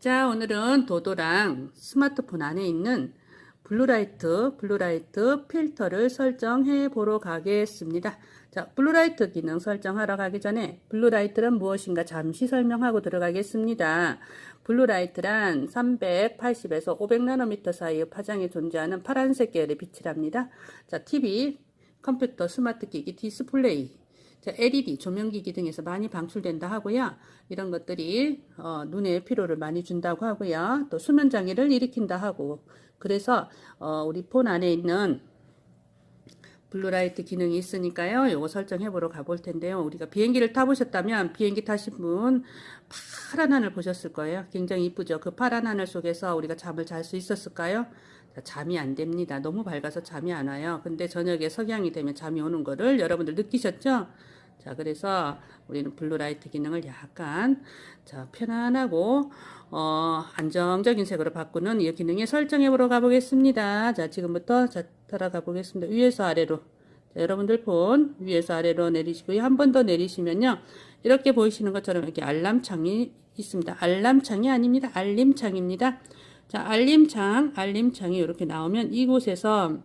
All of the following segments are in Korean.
자, 오늘은 도도랑 스마트폰 안에 있는 블루라이트, 블루라이트 필터를 설정해 보러 가겠습니다. 자, 블루라이트 기능 설정하러 가기 전에 블루라이트란 무엇인가 잠시 설명하고 들어가겠습니다. 블루라이트란 380에서 500나노미터 사이의 파장에 존재하는 파란색 계열의 빛이랍니다. 자, TV, 컴퓨터, 스마트 기기, 디스플레이, 자, LED, 조명기기 등에서 많이 방출된다 하고요. 이런 것들이 어, 눈에 피로를 많이 준다고 하고요. 또 수면 장애를 일으킨다 하고 그래서 어, 우리 폰 안에 있는 블루라이트 기능이 있으니까요. 요거 설정해 보러 가볼 텐데요. 우리가 비행기를 타보셨다면 비행기 타신 분 파란 하늘 보셨을 거예요. 굉장히 이쁘죠. 그 파란 하늘 속에서 우리가 잠을 잘 수 있었을까요? 자, 잠이 안 됩니다. 너무 밝아서 잠이 안 와요. 근데 저녁에 석양이 되면 잠이 오는 거를 여러분들 느끼셨죠? 자, 그래서 우리는 블루라이트 기능을 약간 자, 편안하고 어, 안정적인 색으로 바꾸는 이 기능에 설정해 보러 가보겠습니다. 자, 지금부터 자, 들어가 보겠습니다. 위에서 아래로. 자, 여러분들 폰 위에서 아래로 내리시고요. 한 번 더 내리시면요. 이렇게 보이시는 것처럼 이렇게 알람창이 있습니다. 알람창이 아닙니다. 알림창입니다. 자, 알림창, 알림창이 이렇게 나오면 이곳에서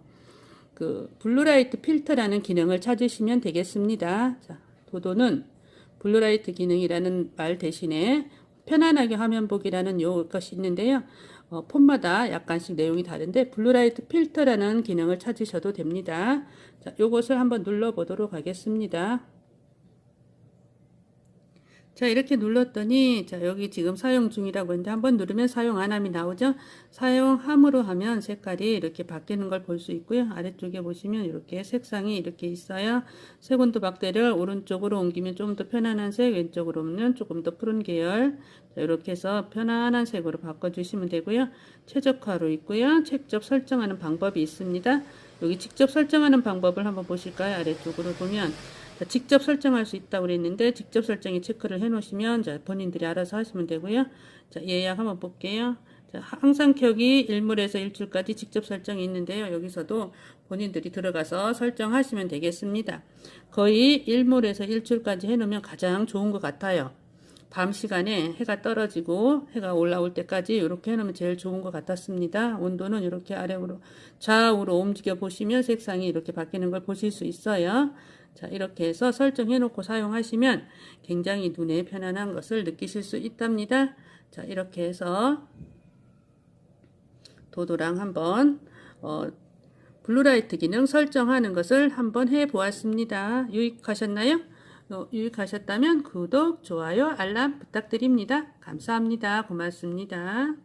그 블루라이트 필터라는 기능을 찾으시면 되겠습니다. 자, 도도는 블루라이트 기능이라는 말 대신에 편안하게 화면 보기라는 요 것이 있는데요. 어, 폰마다 약간씩 내용이 다른데 블루라이트 필터라는 기능을 찾으셔도 됩니다. 자, 요것을 한번 눌러 보도록 하겠습니다. 자, 이렇게 눌렀더니, 자, 여기 지금 사용 중이라고 했는데, 한번 누르면 사용 안함이 나오죠? 사용함으로 하면 색깔이 이렇게 바뀌는 걸 볼 수 있고요. 아래쪽에 보시면 이렇게 색상이 이렇게 있어요. 색온도 박대를 오른쪽으로 옮기면 좀 더 편안한 색, 왼쪽으로 오면 조금 더 푸른 계열. 자, 이렇게 해서 편안한 색으로 바꿔주시면 되고요. 최적화로 있고요. 직접 설정하는 방법이 있습니다. 여기 직접 설정하는 방법을 한번 보실까요? 아래쪽으로 보면. 자, 직접 설정할 수 있다고 그랬는데 직접 설정에 체크를 해 놓으시면 자, 본인들이 알아서 하시면 되고요. 자, 예약 한번 볼게요. 자, 항상 켜기 일물에서 일출까지 직접 설정이 있는데요. 여기서도 본인들이 들어가서 설정하시면 되겠습니다. 거의 일물에서 일출까지 해 놓으면 가장 좋은 것 같아요. 밤 시간에 해가 떨어지고 해가 올라올 때까지 이렇게 해놓으면 제일 좋은 것 같았습니다. 온도는 이렇게 아래로 좌우로 움직여 보시면 색상이 이렇게 바뀌는 걸 보실 수 있어요. 자, 이렇게 해서 설정해 놓고 사용하시면 굉장히 눈에 편안한 것을 느끼실 수 있답니다. 자, 이렇게 해서 도도랑 한번 어, 블루라이트 기능 설정하는 것을 한번 해 보았습니다. 유익하셨나요? 어, 유익하셨다면 구독, 좋아요, 알람 부탁드립니다. 감사합니다. 고맙습니다.